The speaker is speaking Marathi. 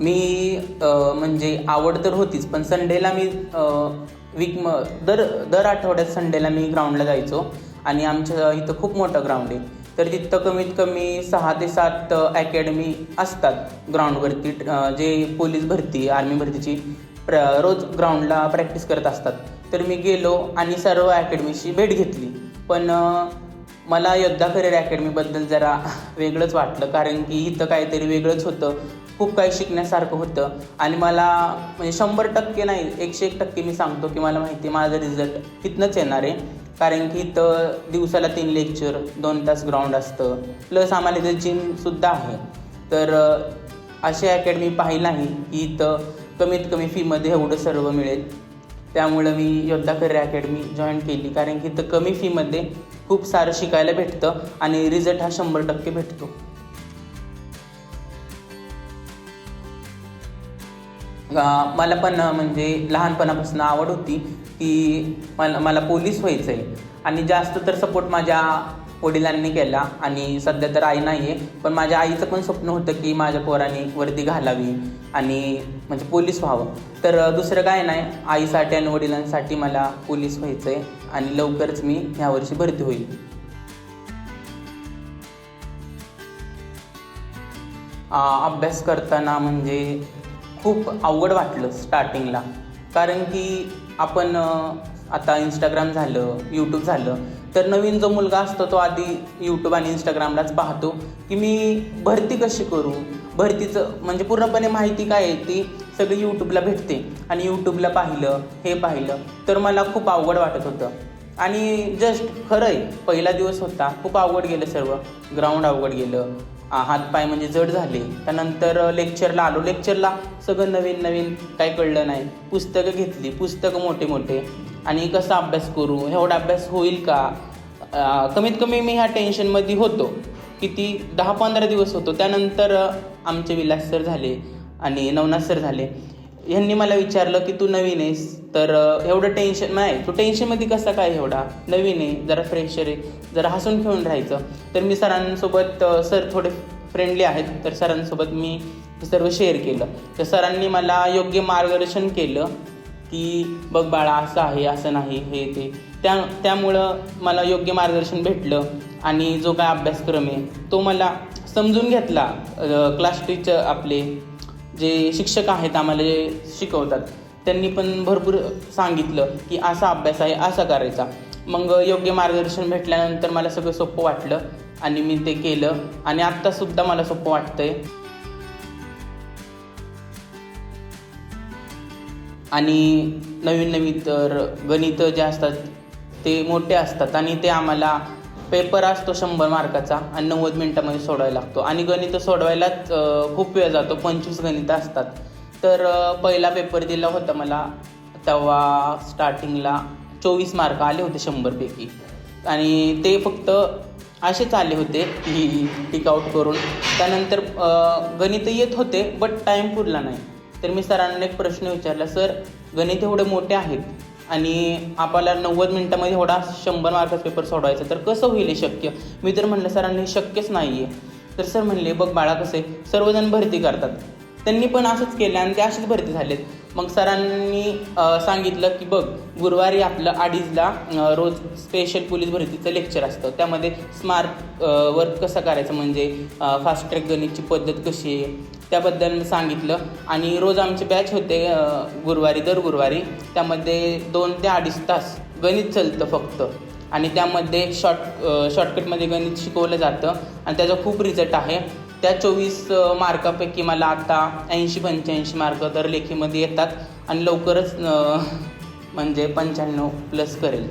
मी म्हणजे आवड तर होतीच पण संडेला मी वीक म दर दर आठवड्यात संडेला मी ग्राउंडला जायचो. आणि आमच्या इथं खूप मोठं ग्राउंड आहे. तर तिथं कमीत कमी सहा ते सात अकॅडमी असतात ग्राउंडवरती जे पोलीस भरती आर्मी भरतीची प्र रोज ग्राउंडला प्रॅक्टिस करत असतात. तर मी गेलो आणि सर्व अकॅडमीशी भेट घेतली. पण मला योद्धा करिअर अकॅडमीबद्दल जरा वेगळंच वाटलं कारण की इथं काहीतरी वेगळंच होतं. खूप काही शिकण्यासारखं होतं. आणि मला म्हणजे शंभर टक्के नाही एकशे एक टक्के मी सांगतो की मला माहिती आहे माझा रिझल्ट इथनंच येणार आहे. कारण की इथं दिवसाला तीन लेक्चर दोन तास ग्राउंड असतं. प्लस आम्हाला इथं जिमसुद्धा आहे. तर अशी अकॅडमी पाहिली नाही की इथं कमीत कमी फीमध्ये एवढं सर्व मिळेल. त्यामुळं मी योद्धा करिअर अकॅडमी जॉईन केली. कारण की इथं कमी फीमध्ये खूप सारं शिकायला भेटतं आणि रिझल्ट हा शंभर टक्के भेटतो. मला पण म्हणजे लहानपणापासून आवड होती की मला मला पोलीस व्हायचं आहे आणि जास्त तर सपोर्ट माझ्या वडिलांनी केला आणि सध्या तर आई नाही आहे पण माझ्या आईचं पण स्वप्न होतं की माझ्या पोराने वर्दी घालावी आणि म्हणजे पोलीस व्हावं. तर दुसरं काय नाही आईसाठी आणि वडिलांसाठी मला पोलीस व्हायचं आहे आणि लवकरच मी ह्यावर्षी भरती होईल. अभ्यास करताना म्हणजे खूप अवघड वाटलं स्टार्टिंगला कारण की आपण आता इंस्टाग्राम झालं यूट्यूब झालं तर नवीन जो मुलगा असतो तो आधी यूट्यूब आणि इंस्टाग्रामलाच पाहतो की मी भरती कशी करू? भरतीचं म्हणजे पूर्णपणे माहिती काय आहे ती सगळी यूट्यूबला भेटते. आणि यूट्यूबला पाहिलं हे पाहिलं तर मला खूप अवघड वाटत होतं. आणि जस्ट खरं आहे पहिला दिवस होता खूप अवघड गेलं सर्व. ग्राउंड अवघड गेलं. हातपाय म्हणजे जड झाले. त्यानंतर लेक्चरला आलो. लेक्चरला सगळं नवीन नवीन काही कळलं नाही. पुस्तकं घेतली. पुस्तकं मोठे मोठे आणि कसा अभ्यास करू एवढा अभ्यास होईल का? कमीत कमी मी ह्या टेन्शनमध्ये होतो. किती? दहा पंधरा दिवस होतो. त्यानंतर आमचे विलास सर झाले आणि नवनाथ सर झाले. ह्यांनी मला विचारलं की तू नवीन आहेस तर एवढं टेन्शन नाही. तू टेन्शनमध्ये कसा काय एवढा? नवीन आहे जरा फ्रेशर आहे जरा हसून खेळून राहायचं. तर मी सरांसोबत सर थोडे फ्रेंडली आहेत तर सरांसोबत मी सर्व शेअर केलं. तर सरांनी मला योग्य मार्गदर्शन केलं. की बघ बाळा असं आहे असं नाही हे ते. त्या त्यामुळं मला योग्य मार्गदर्शन भेटलं आणि जो काय अभ्यासक्रम आहे तो मला समजून घेतला. क्लास टीचर आपले जे शिक्षक आहेत आम्हाला जे शिकवतात त्यांनी पण भरपूर सांगितलं की असा अभ्यास आहे असा करायचा. मग योग्य मार्गदर्शन भेटल्यानंतर मला सगळं सोपं वाटलं आणि मी ते केलं आणि आत्तासुद्धा मला सोपं वाटतं आहे आणि नवीन नवीन तर गणितं जे असतात ते मोठे असतात आणि ते आम्हाला पेपर असतो शंभर मार्काचा आणि नव्वद मिनटामध्ये सोडवायला लागतो. आणि गणित सोडवायलाच खूप वेळ जातो. पंचवीस गणितं असतात. तर पहिला पेपर दिला होता मला. तेव्हा स्टार्टिंगला चोवीस मार्क आले होते शंभरपैकी. आणि ते फक्त असेच आले होते की टिकआउट करून. त्यानंतर गणितं गणित येत होते बट टाईम पुरला नाही. तर मी सरांना एक प्रश्न विचारला सर गणित एवढे मोठे आहेत आणि आपल्याला नव्वद मिनटामध्ये एवढा शंभर मार्काचा पेपर सोडवायचा तर कसं होईल हे शक्य? मी तर म्हणलं सरांनी शक्यच नाही आहे तर सर म्हणले बघ बाळा कसं आहे सर्वजण भरती करतात. त्यांनी पण असंच केलं आणि ते असेच भरती झालेत. मग सरांनी सांगितलं की बघ गुरुवारी आपलं अडीचला रोज स्पेशल पोलीस भरतीचं लेक्चर असतं. त्यामध्ये स्मार्ट वर्क कसं करायचं? म्हणजे फास्ट ट्रॅक गणितची पद्धत कशी आहे? त्याबद्दल सांगितलं. आणि रोज आमचे बॅच होते गुरुवारी दर गुरुवारी. त्यामध्ये दोन ते अडीच तास गणित चालतं फक्त. आणि त्यामध्ये शॉर्ट शॉर्टकटमध्ये गणित शिकवलं जातं. आणि त्याचा खूप रिझल्ट आहे. त्या चोवीस मार्कापैकी मला आता ऐंशी पंच्याऐंशी मार्क तर लेखीमध्ये येतात आणि लवकरच म्हणजे पंच्याण्णव प्लस करेल.